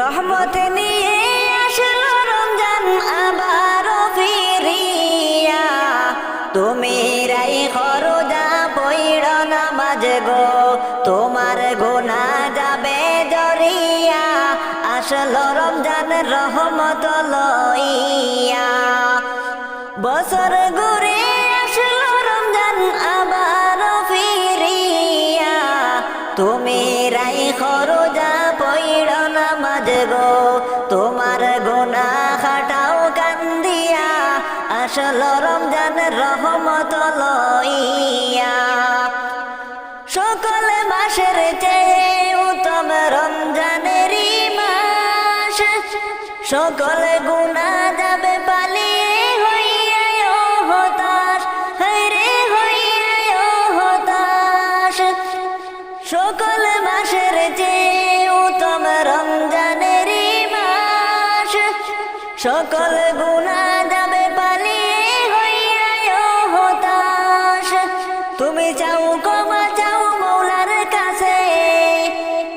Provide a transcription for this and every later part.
রহমত নিয়ে আসলো রমজান, আবার ফিরিয়া। তুমি রাই খরজা পইড় নামাজ গো, তোমার গোনা যাবে জরিয়া। আসলো রমজান রহমত গো, তোমার গোনা খাটাও কান্দিয়া, আসল রমজান রহমত লইয়া। সকল মাসের চেয়ে উত্তম রমজানেরই মাস, সকল গুণা যাবে পালিয়ে সকল মাসের চেয়ে সকল গুণা যাবে পালিয়ে হইয়া হতাশ তুমি চাও ক্ষমা চাও মৌলার কাছে।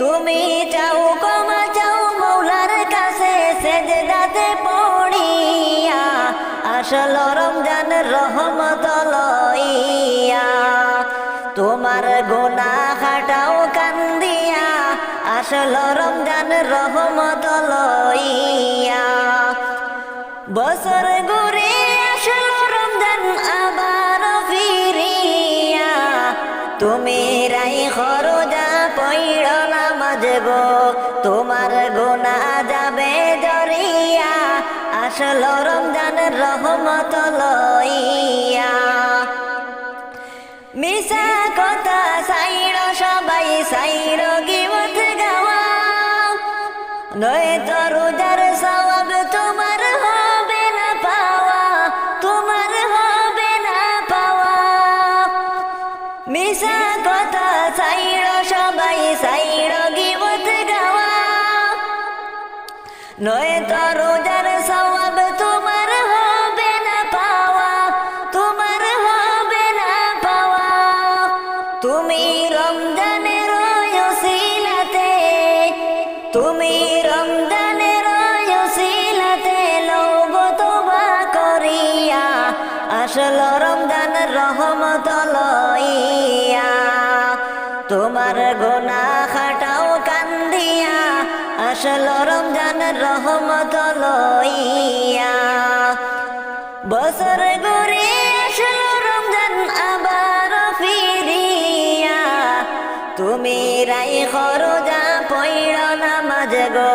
তুমি চাও ক্ষমা চাও মৌলার কাছে। সেজদাতে পড়িয়া আসল রমজান রহমত লইয়া। তোমার গোনা খাটাও কান্দিয়া আসল রমজান রহমত লইয়া। বছর ঘুরে আসল রমজান, আবার ফিরিয়া। তুমি রাই খরজা পইড় নামাজ গো, তোমার গোনা যাবে জরিয়া আসল রমজান রহমত লইয়া। মিশা কথা সাইর সবাই সাইর গিবত গাওয়া। নয় তো রোজার সওয়াব তুমি রমজানের গো,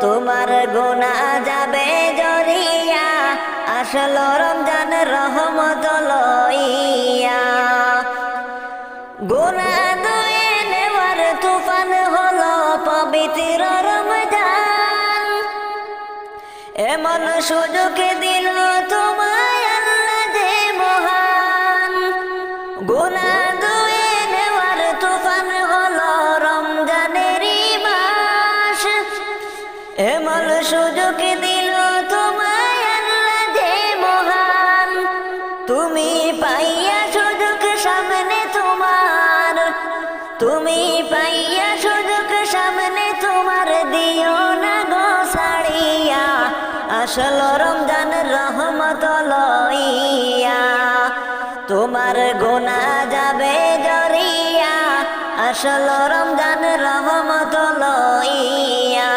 তোমার গোনা যাবে জরিয়া। আসল রমজান রহমত লইয়া। গোনা দুয়ে নেওয়ার তুফান হলো পবিত্র রমজান। এমন সুযোগ দিল রহমত লইয়া, তোমার গোনা যাবে জরিয়া, আসল রমজান রহমত লইয়া।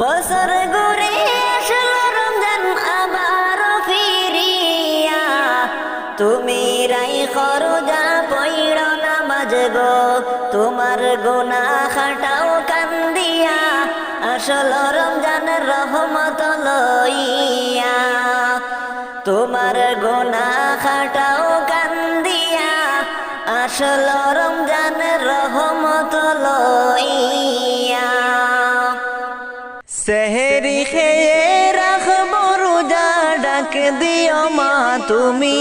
বছর ঘুরে আসল রমজান আবার ফিরিয়া, তুমি রাই খরজা পইড় নামাজ গো, তোমার গোনা খাটাও কান্দিয়া, আসল রমজান রহমত লইয়া। খাটাও কান্দিয়া, আসল রমজান রহমত লইয়া। সেহেরি খেয়ে রাখব রোজা, ডাক দিও মা তুমি।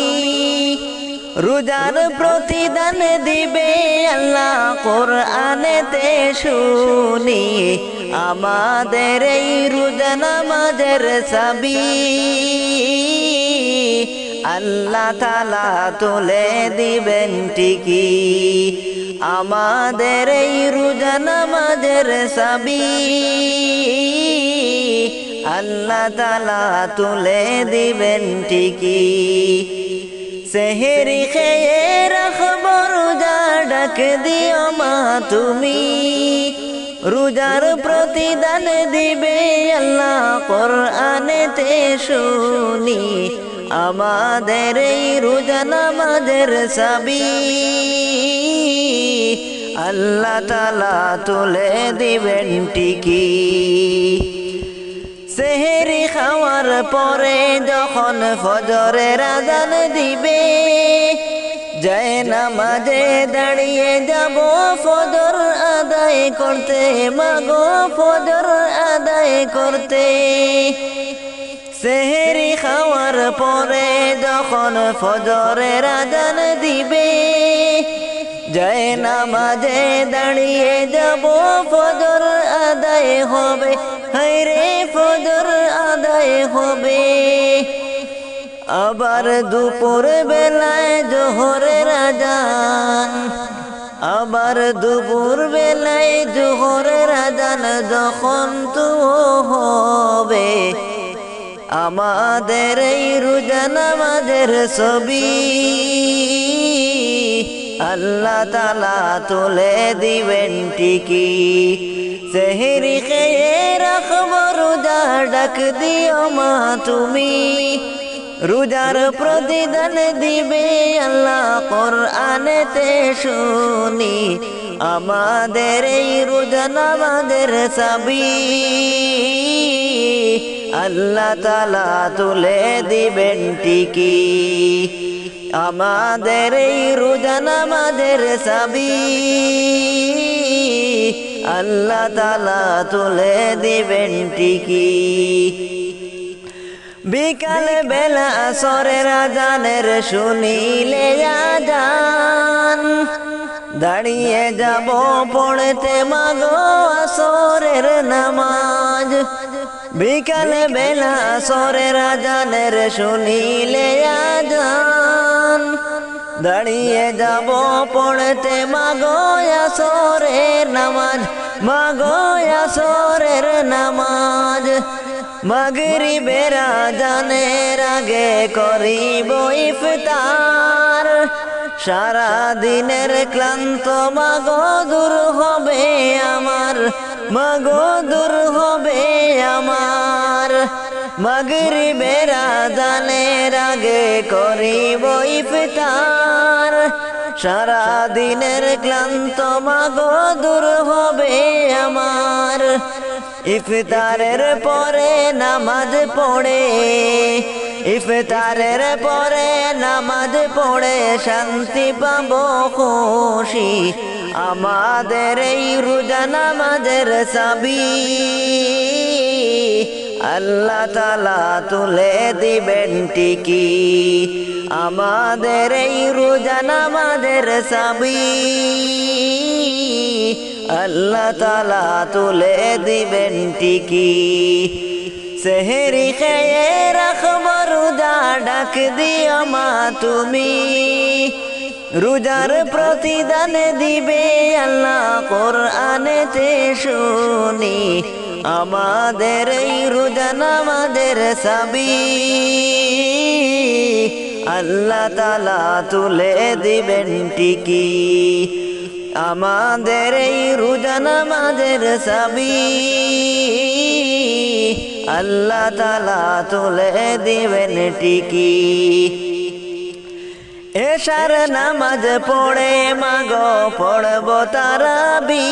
রোজার প্রতিদান দিবে আল্লাহ কোরআনেতে শুনি। আমাদের এই রোজা নামাজের সাবি আল্লাহ তালা তুলে দিবেন টিকি আমাদের এই রোজা নামাজের সাবি আল্লাহ তালা তুলে দিবেন ঠিকই। সেহেরি খেয়ে রাখব রোজা, ডাক দিও মা তুমি। রোজার প্রতিদান দিবে আল্লাহ কোরআনেতে শুনি। আমাদের এই রোজা নামাজের সাবি আল্লাহ তালা তুলে দিবেন টিকি সেহেরি খাওয়ার পরে যখন ফজরের আজান দিবে জয় নামাজে দাঁড়িয়ে যাব, ফজর আদায় করতে। মাগো, ফজর আদায় করতে। সেহেরি খাওয়ার পরে যখন ফজরের আজান দিবে, জয় নামাজে দাঁড়িয়ে যাব, ফজর আদায় হবে। হায়রে ফজর আদায় হবে। আবার দুপুর বেলায় জোহরের আজান, আবার দুপুর বেলায় জোহরের আজান যখন তো হবে আমাদের এই রোজা নামাজের ছবি। আল্লাহ তালা তুলে দিবেন টিকি সেহেরি খেয়ে রাখব রোজা, ডাক দিও মা তুমি। রোজার প্রতিদান দিবে আল্লাহ কোরআনেতে শুনি। আমাদের এই রোজা নামাজের সাবি আল্লাহ তালা তুলে দিবেন টিকি আমাদের এই রোজা আমাদের সাবি আল্লাহ তালা তুলে দিবেন টিকি বিকাল বেলা সরের আজানের শুনিলে আজান। দাঁড়িয়ে যাব পড়তে মাগো আসরের নামাজ। বিকাল বেলা সরে রাজানের শুনিলে আজান। দাঁড়িয়ে যাব পড়তে, মাগো আসরের নামাজ মাগয়া সরের নামাজ। মাগরি বেরা জানের আগে করিব ইফতার। সারা দিনের ক্লান্ত, মাগো দূর হবে আমার। মাগো দূর হবে আমার। মাগরি জানের আগে করিব ইফতার। সারা দিনের ক্লান্ত মাগো দূর হবে আমার। ইফতারের পরে নামাজ পড়ে। ইফতারের পরে নামাজ পড়ে শান্তি পাবো, খুশি। আমাদের এই রোজা নামাজের সাবি আল্লাহ তালা তুলে দিবেন টিকি আমাদের এই রোজা নামাজের সাবি আল্লাহ তালা তুলে দিবেন টিকি সেহেরি খেয়ে রাখব রোজা ডাক দিও মা তুমি। রোজার প্রতিদান দিবে আল্লাহ কোরআনেতে শুনি। আমাদের এই রোজা নামাজের সাবি আল্লাহ তালা তুলে দিবেন টিকি আমাদের এই রোজা নামাজের সাবি আল্লাহ তালা তুলে দিবেন টিকি এশার নামাজ পড়ে মাগো পড়ব তারাবি।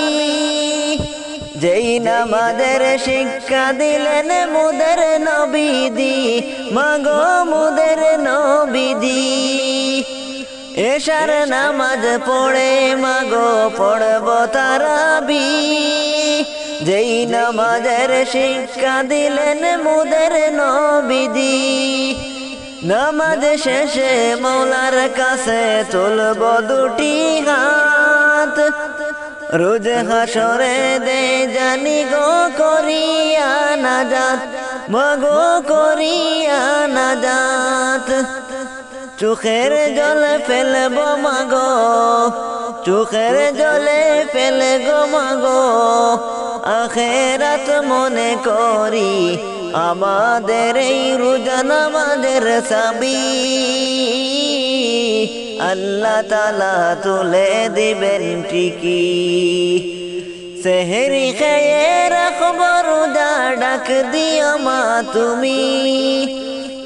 যেই নামাজের শিক্ষা দিলেন মুদের নবীদি, মাগো মুদের নবীদি। এশার নামাজ পড়ে মাগো পড়ব তারাবি। যেই নামাজের শিক্ষা দিলেন মুদের নবীদি। নামাজ শেষে মৌলার কাছে তুলব দুটি হাত। রোজ হাসরে দে জানি গো করিয়া নাজাত, মগো করিয়া নাজাত। চোখের জলে ফেলব মাগো, চোখের জলে ফেলে গো মাগো। আখেরাত মনে করি আমাদের এই রোজান আমাদের সাবি আল্লাহ তালা তুলে দিবেন ঠিকই। সেহেরি খেয়ে রাখব রোজা ডাক দিও মা তুমি।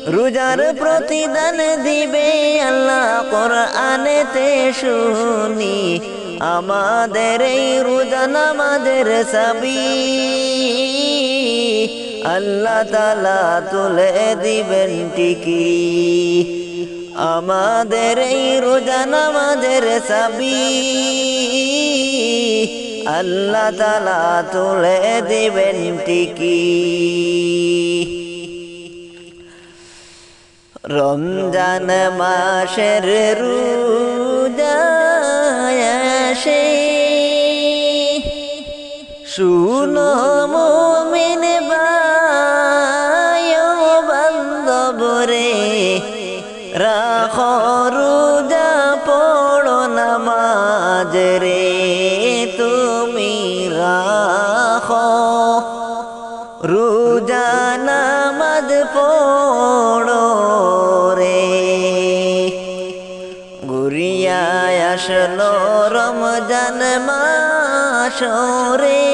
রোজার প্রতিদান দিবে আল্লাহ কোরআনেতে শুনি। আমাদের এই রোজান আমাদের সাবি আল্লাহ তালা তুলে দিবেন টিকি আমাদের এই রোজান আমাদের সাবি আল্লাহ তালা তুলে দিবেন টিকি রমজান মাসের রুজায়াসে শুনো আসলো রমজান মাস রে।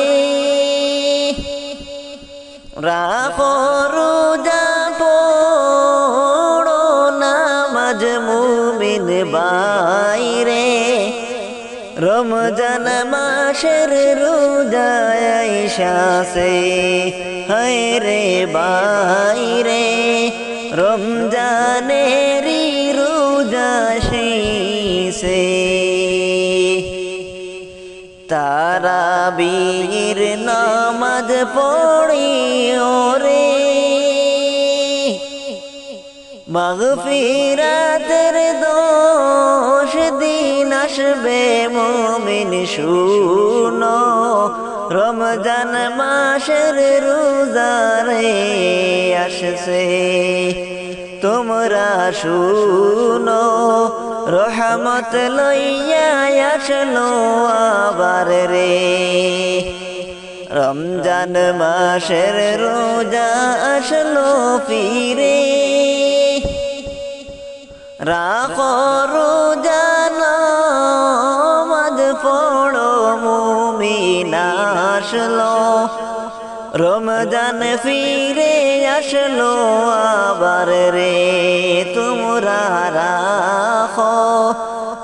রাখো রোজা, পড়ো নামাজ মুমিন বাইরে রমজান মাসের রোজায় শাসে হায় রে বাইরে রমজানেরই রোজা সে তারা বীর নামাজ পড়ি ওরে মগফিরাতের দোষ দিন আসবে মোমিন, শুনো। রমজান মাসের রোজারে আসছে, তোমরা শুনো। রহমত লইয়া আসলো আবার রে। রমজান মাসের রোজা আসলো ফিরে। রাখো রোজা নামাজ পড়ো, মুমিন আসলো। রমজান ফিরে আসলো আবার রে। তোমরা রাখো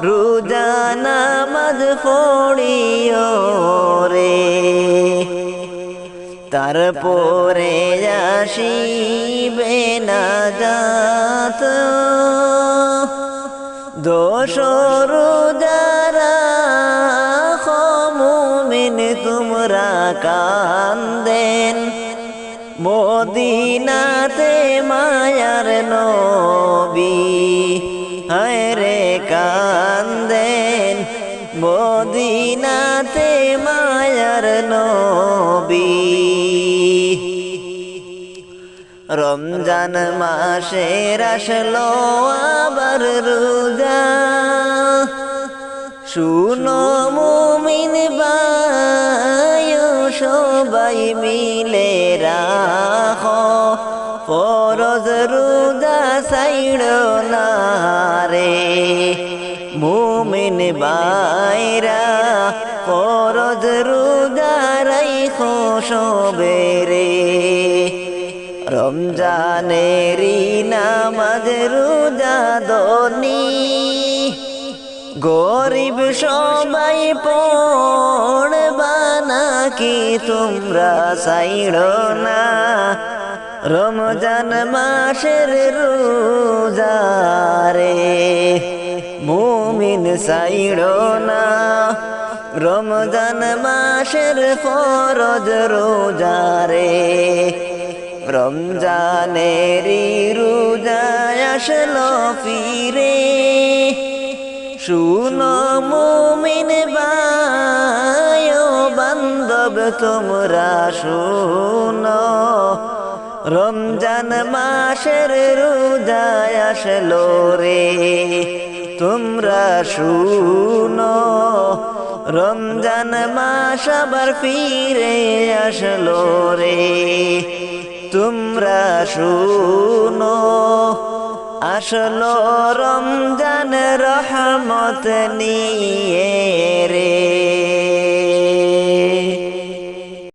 রোজা নামাজ পড়িও রে। তারপরে আসিবে না যাত দোষর যারা মুমিন তোমরা কান্দেন মদিনাতে রমজান মাসের আসলো আবার রোজা। শুনো মুমিন বায়ো সবাই মিলে রাখো। ফরজ রোজা সাইড না রে। মুমিন বাইরা ফরজ রোজা রাইখো সবেরে রমজানেরি নামাজ রোজা দনি গরিব সবাই পড়বা নাকি তোমরা সাইড না? রমজান মাসের রোজারে মুমিন সাইড না। রমজান মাসের ফরজ রোজারে রমজানেরি রোজায় আসলো ফিরে। শুনো মুমিন বায়ো বান্ধব, তোমরা শুনো। রমজান মাসের রোজায় আসলো রে, তোমরা শুনো। রমজান মাস আবার ফিরে আসলো রে। তোমরা শুনো। আসল রমজান রহমত নিয়ে রে।